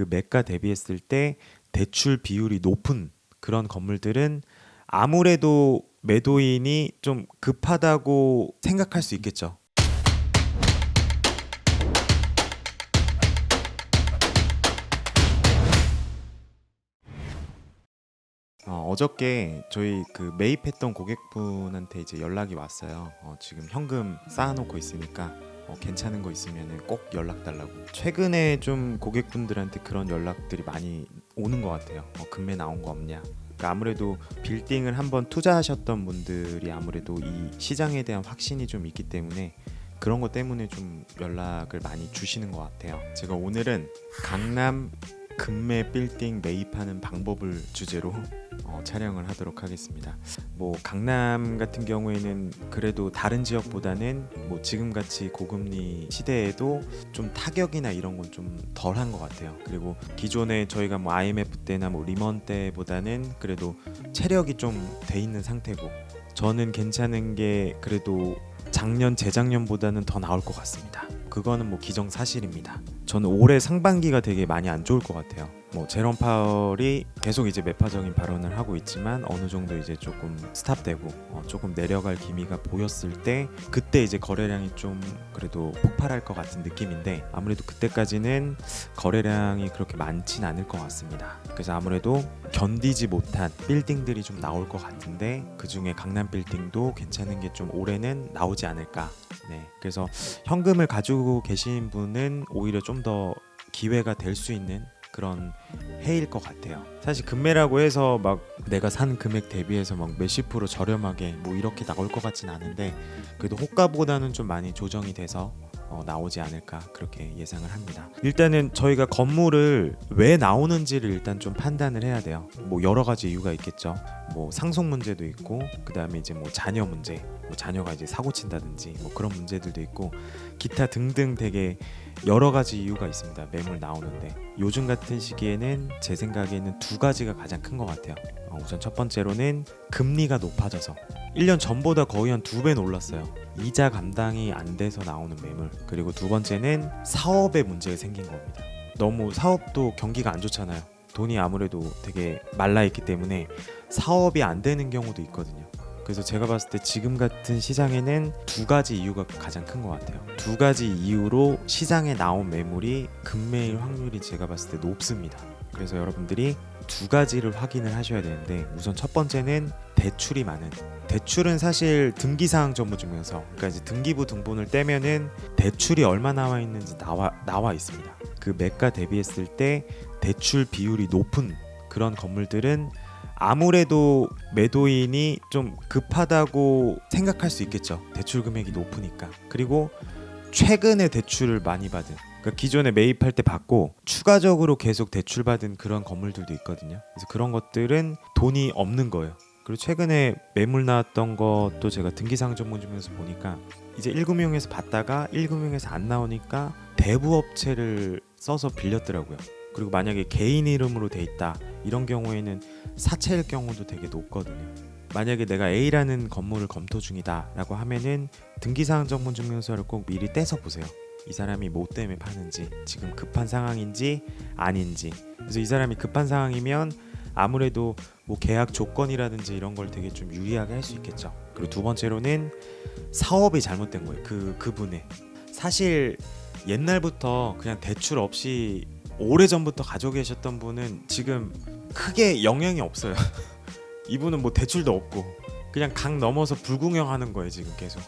그 매가 대비했을 때 대출 비율이 높은 그런 건물들은 아무래도 매도인이 좀 급하다고 생각할 수 있겠죠. 어, 어저께 저희 그 매입했던 고객분한테 이제 연락이 왔어요. 어, 지금 현금 쌓아놓고 있으니까 어, 괜찮은 거 있으면 꼭 연락 달라고. 최근에 좀 고객분들한테 그런 연락들이 많이 오는 것 같아요. 어, 금매 나온 거 없냐. 그러니까 아무래도 빌딩을 한번 투자하셨던 분들이 아무래도 이 시장에 대한 확신이 좀 있기 때문에 그런 것 때문에 좀 연락을 많이 주시는 것 같아요. 제가 오늘은 강남 금매 빌딩 매입하는 방법을 주제로 어, 촬영을 하도록 하겠습니다. 뭐 강남 같은 경우에는 그래도 다른 지역보다는 뭐 지금 같이 고금리 시대에도 좀 타격이나 이런 건 좀 덜한 것 같아요. 그리고 기존에 저희가 뭐 IMF 때나 뭐 리먼 때보다는 그래도 체력이 좀 돼 있는 상태고 저는 괜찮은 게 그래도 작년 재작년보다는 더 나올 것 같습니다. 그거는 뭐 기정사실입니다. 저는 올해 상반기가 되게 많이 안 좋을 것 같아요. 뭐 제롬 파월이 계속 이제 매파적인 발언을 하고 있지만 어느 정도 이제 조금 스탑되고 어 조금 내려갈 기미가 보였을 때 그때 이제 거래량이 좀 그래도 폭발할 것 같은 느낌인데 아무래도 그때까지는 거래량이 그렇게 많진 않을 것 같습니다. 그래서 아무래도 견디지 못한 빌딩들이 좀 나올 것 같은데 그 중에 강남 빌딩도 괜찮은 게 좀 올해는 나오지 않을까. 네, 그래서 현금을 가지고 계신 분은 오히려 좀 더 기회가 될 수 있는 그런 해일 것 같아요. 사실 금매라고 해서 막 내가 산 금액 대비해서 막 몇십 프로 저렴하게 뭐 이렇게 나올 것 같진 않은데 그래도 호가보다는 좀 많이 조정이 돼서 어, 나오지 않을까 그렇게 예상을 합니다. 일단은 저희가 건물을 왜 나오는지를 일단 좀 판단을 해야 돼요. 뭐 여러 가지 이유가 있겠죠. 뭐 상속 문제도 있고 그 다음에 이제 뭐 자녀 문제, 뭐 자녀가 이제 사고 친다든지 뭐 그런 문제들도 있고 기타 등등 되게 여러 가지 이유가 있습니다. 매물 나오는데 요즘 같은 시기에는 제 생각에는 두 가지가 가장 큰 것 같아요. 어, 우선 첫 번째로는 금리가 높아져서 1년 전보다 거의 한 두 배 올랐어요. 이자 감당이 안 돼서 나오는 매물. 그리고 두 번째는 사업에 문제가 생긴 겁니다. 너무 사업도 경기가 안 좋잖아요. 돈이 아무래도 되게 말라 있기 때문에 사업이 안 되는 경우도 있거든요. 그래서 제가 봤을 때 지금 같은 시장에는 두 가지 이유가 가장 큰 것 같아요. 두 가지 이유로 시장에 나온 매물이 급매일 확률이 제가 봤을 때 높습니다. 그래서 여러분들이 두 가지를 확인을 하셔야 되는데 우선 첫 번째는 대출이 많은 대출은 사실 등기사항 전무증명서 그러니까 이제 등기부 등본을 떼면은 대출이 얼마 나와 있는지 나와 나와 있습니다. 그 매가 대비했을 때 대출 비율이 높은 그런 건물들은 아무래도 매도인이 좀 급하다고 생각할 수 있겠죠. 대출 금액이 높으니까. 그리고 최근에 대출을 많이 받은 그러니까 기존에 매입할 때 받고 추가적으로 계속 대출 받은 그런 건물들도 있거든요. 그래서 그런 것들은 돈이 없는 거예요. 그리고 최근에 매물 나왔던 것도 제가 등기상 전문점에서 보니까 이제 1금융에서 받다가 1금융에서 안 나오니까 대부업체를 써서 빌렸더라고요. 그리고 만약에 개인 이름으로 돼 있다 이런 경우에는 사채일 경우도 되게 높거든요. 만약에 내가 A라는 건물을 검토 중이다라고 하면은 등기사항 전문 증명서를 꼭 미리 떼서 보세요. 이 사람이 뭐 때문에 파는지 지금 급한 상황인지 아닌지 그래서 이 사람이 급한 상황이면 아무래도 뭐 계약 조건이라든지 이런 걸 되게 좀 유리하게 할 수 있겠죠. 그리고 두 번째로는 사업이 잘못된 거예요. 그 그분의 사실 옛날부터 그냥 대출 없이 오래 전부터 가지고 계셨던 분은 지금 크게 영향이 없어요. 이분은 뭐 대출도 없고 그냥 강 넘어서 불구경하는 거예요 지금 계속.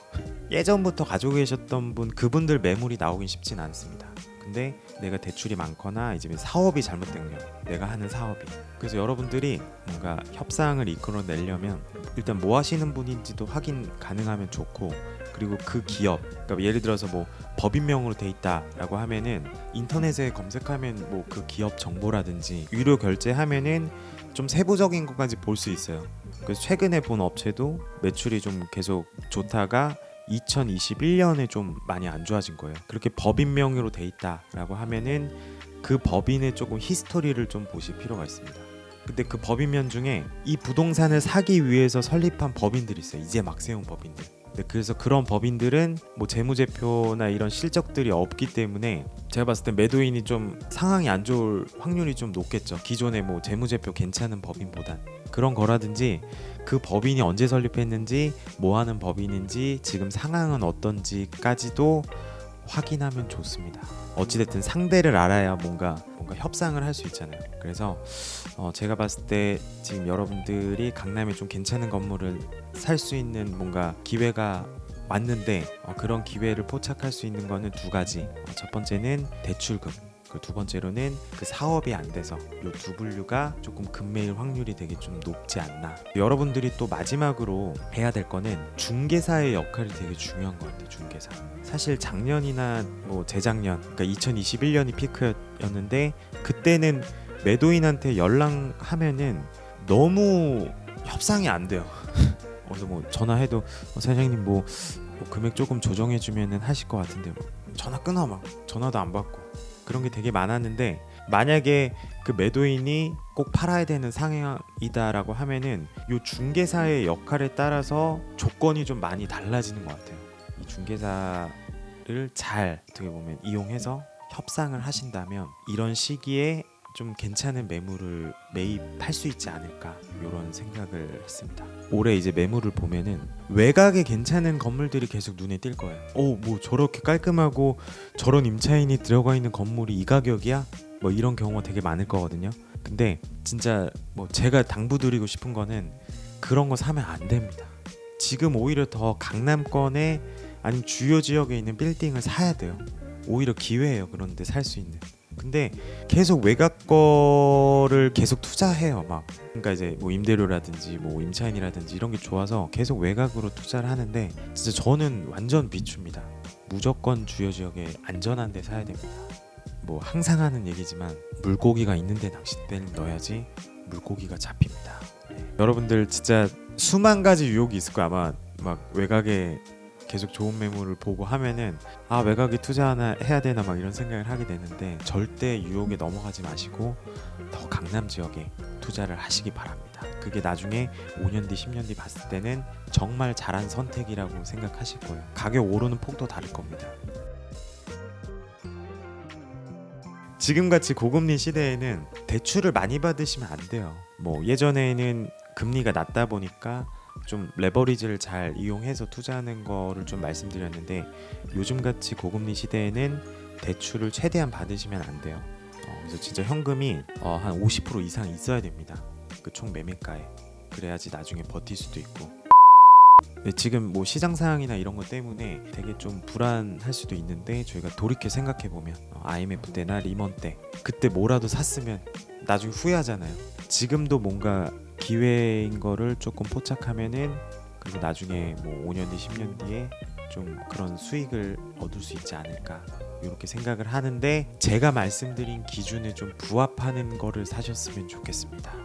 예전부터 가지고 계셨던 분 그분들 매물이 나오긴 쉽진 않습니다. 근데 내가 대출이 많거나 이제 사업이 잘못된 경우 내가 하는 사업이 그래서 여러분들이 뭔가 협상을 이끌어내려면 일단 뭐 하시는 분인지도 확인 가능하면 좋고 그리고 그 기업 그러니까 예를 들어서 뭐 법인명으로 돼 있다라고 하면은 인터넷에 검색하면 뭐 그 기업 정보라든지 유료 결제하면은 좀 세부적인 것까지 볼 수 있어요. 그래서 최근에 본 업체도 매출이 좀 계속 좋다가 2021년에 좀 많이 안 좋아진 거예요. 그렇게 법인 명의로 돼 있다라고 하면은 그 법인의 조금 히스토리를 좀 보실 필요가 있습니다. 근데 그 법인면 중에 이 부동산을 사기 위해서 설립한 법인들이 있어요. 이제 막 세운 법인들. 네, 그래서 그런 법인들은 뭐 재무제표나 이런 실적들이 없기 때문에 제가 봤을 때 매도인이 좀 상황이 안 좋을 확률이 좀 높겠죠. 기존에 뭐 재무제표 괜찮은 법인보단 그런 거라든지 그 법인이 언제 설립했는지 뭐 하는 법인인지 지금 상황은 어떤지까지도 확인하면 좋습니다. 어찌됐든 상대를 알아야 뭔가 뭔가 협상을 할 수 있잖아요. 그래서 어, 제가 봤을 때 지금 여러분들이 강남에 좀 괜찮은 건물을 살 수 있는 뭔가 기회가 왔는데 어, 그런 기회를 포착할 수 있는 거는 두 가지. 어, 첫 번째는 대출금. 그 두 번째로는 그 사업이 안 돼서 요두 분류가 조금 급매일 확률이 되게 좀 높지 않나. 여러분들이 또 마지막으로 해야 될 거는 중개사의 역할이 되게 중요한 것 같아요. 중개사. 사실 작년이나 뭐 재작년, 그러니까 2021년이 피크였는데 그때는 매도인한테 연락하면은 너무 협상이 안 돼요. 그래서 뭐 전화해도 어, 사장님 뭐, 뭐 금액 조금 조정해 주면은 하실 것 같은데 뭐 전화 끊어 막 전화도 안 받고 그런 게 되게 많았는데 만약에 그 매도인이 꼭 팔아야 되는 상황이다라고 하면은 요 중개사의 역할에 따라서 조건이 좀 많이 달라지는 것 같아요. 이 중개사를 잘 어떻게 보면 이용해서 협상을 하신다면 이런 시기에 좀 괜찮은 매물을 매입할 수 있지 않을까 이런 생각을 했습니다. 올해 이제 매물을 보면은 외곽에 괜찮은 건물들이 계속 눈에 띌 거예요. 오, 뭐 저렇게 깔끔하고 저런 임차인이 들어가 있는 건물이 이 가격이야? 뭐 이런 경우가 되게 많을 거거든요. 근데 진짜 뭐 제가 당부드리고 싶은 거는 그런 거 사면 안 됩니다. 지금 오히려 더 강남권에 아니면 주요 지역에 있는 빌딩을 사야 돼요. 오히려 기회예요. 그런데 살 수 있는. 근데 계속 외곽 거를 계속 투자해요. 막 그러니까 이제 뭐 임대료라든지 뭐 임차인이라든지 이런 게 좋아서 계속 외곽으로 투자를 하는데 진짜 저는 완전 비추입니다. 무조건 주요 지역에 안전한 데 사야 됩니다. 뭐 항상 하는 얘기지만 물고기가 있는데 낚싯대를 넣어야지 물고기가 잡힙니다. 네. 여러분들 진짜 수만 가지 유혹이 있을 거야 아마 막 외곽에 계속 좋은 매물을 보고 하면은 아 외곽에 투자 하나 해야 되나 막 이런 생각을 하게 되는데 절대 유혹에 넘어가지 마시고 더 강남 지역에 투자를 하시기 바랍니다. 그게 나중에 5년 뒤, 10년 뒤 봤을 때는 정말 잘한 선택이라고 생각하실 거예요. 가격 오르는 폭도 다를 겁니다. 지금같이 고금리 시대에는 대출을 많이 받으시면 안 돼요. 뭐 예전에는 금리가 낮다 보니까 좀 레버리지를 잘 이용해서 투자하는 거를 좀 말씀드렸는데 요즘 같이 고금리 시대에는 대출을 최대한 받으시면 안 돼요. 어, 그래서 진짜 현금이 어, 한50% 이상 있어야 됩니다. 그 총 매매가에 그래야지 나중에 버틸 수도 있고. 네, 지금 뭐 시장 상황이나 이런 것 때문에 되게 좀 불안할 수도 있는데 저희가 돌이켜 생각해 보면 어, IMF 때나 리먼 때 그때 뭐라도 샀으면 나중에 후회하잖아요. 지금도 뭔가 기회인 거를 조금 포착하면은 그리고 나중에 뭐 5년 뒤 10년 뒤에 좀 그런 수익을 얻을 수 있지 않을까 이렇게 생각을 하는데 제가 말씀드린 기준에 좀 부합하는 거를 사셨으면 좋겠습니다.